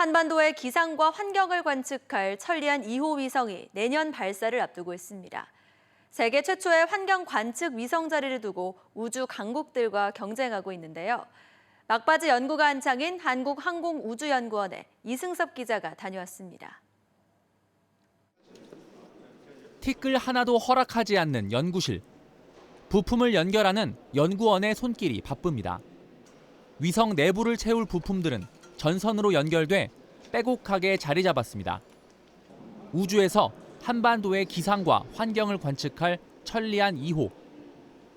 한반도의 기상과 환경을 관측할 천리안 2호 위성이 내년 발사를 앞두고 있습니다. 세계 최초의 환경 관측 위성 자리를 두고 우주 강국들과 경쟁하고 있는데요. 막바지 연구가 한창인 한국항공우주연구원에 이승섭 기자가 다녀왔습니다. 티끌 하나도 허락하지 않는 연구실. 부품을 연결하는 연구원의 손길이 바쁩니다. 위성 내부를 채울 부품들은 전선으로 연결돼 빼곡하게 자리 잡았습니다. 우주에서 한반도의 기상과 환경을 관측할 천리안 2호.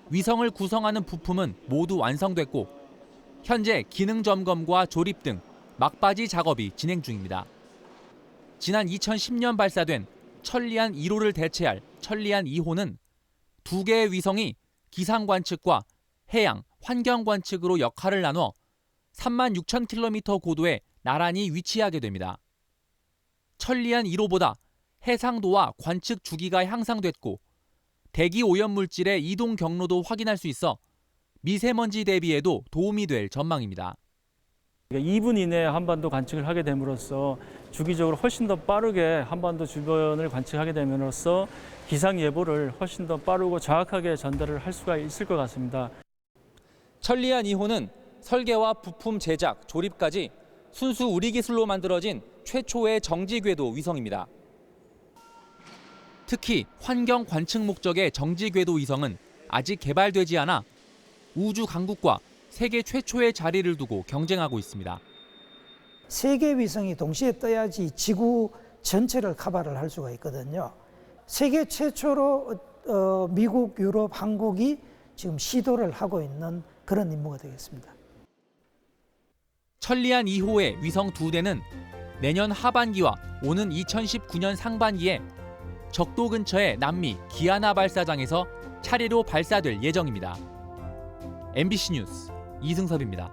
위성을 구성하는 부품은 모두 완성됐고 현재 기능 점검과 조립 등 막바지 작업이 진행 중입니다. 지난 2010년 발사된 천리안 1호를 대체할 천리안 2호는 두 개의 위성이 기상 관측과 해양, 환경 관측으로 역할을 나눠 3만 6천 킬로미터 고도에 나란히 위치하게 됩니다. 천리안 1호보다 해상도와 관측 주기가 향상됐고 대기 오염 물질의 이동 경로도 확인할 수 있어 미세먼지 대비에도 도움이 될 전망입니다. 2분 그러니까 이내에 한반도 관측을 하게 됨으로써 주기적으로 훨씬 더 빠르게 한반도 주변을 관측하게 됨으로써 기상 예보를 훨씬 더 빠르고 정확하게 전달을 할 수가 있을 것 같습니다. 천리안 2호는 설계와 부품 제작, 조립까지 순수 우리 기술로 만들어진 최초의 정지 궤도 위성입니다. 특히 환경 관측 목적의 정지 궤도 위성은 아직 개발되지 않아 우주 강국과 세계 최초의 자리를 두고 경쟁하고 있습니다. 세개 위성이 동시에 떠야지 지구 전체를 커버를 할 수가 있거든요. 세계 최초로 어, 미국, 유럽, 한국이 지금 시도를 하고 있는 그런 임무가 되겠습니다. 천리안 2호의 위성 두 대는 내년 하반기와 오는 2019년 상반기에 적도 근처의 남미 기아나 발사장에서 차례로 발사될 예정입니다. MBC 뉴스 이승섭입니다.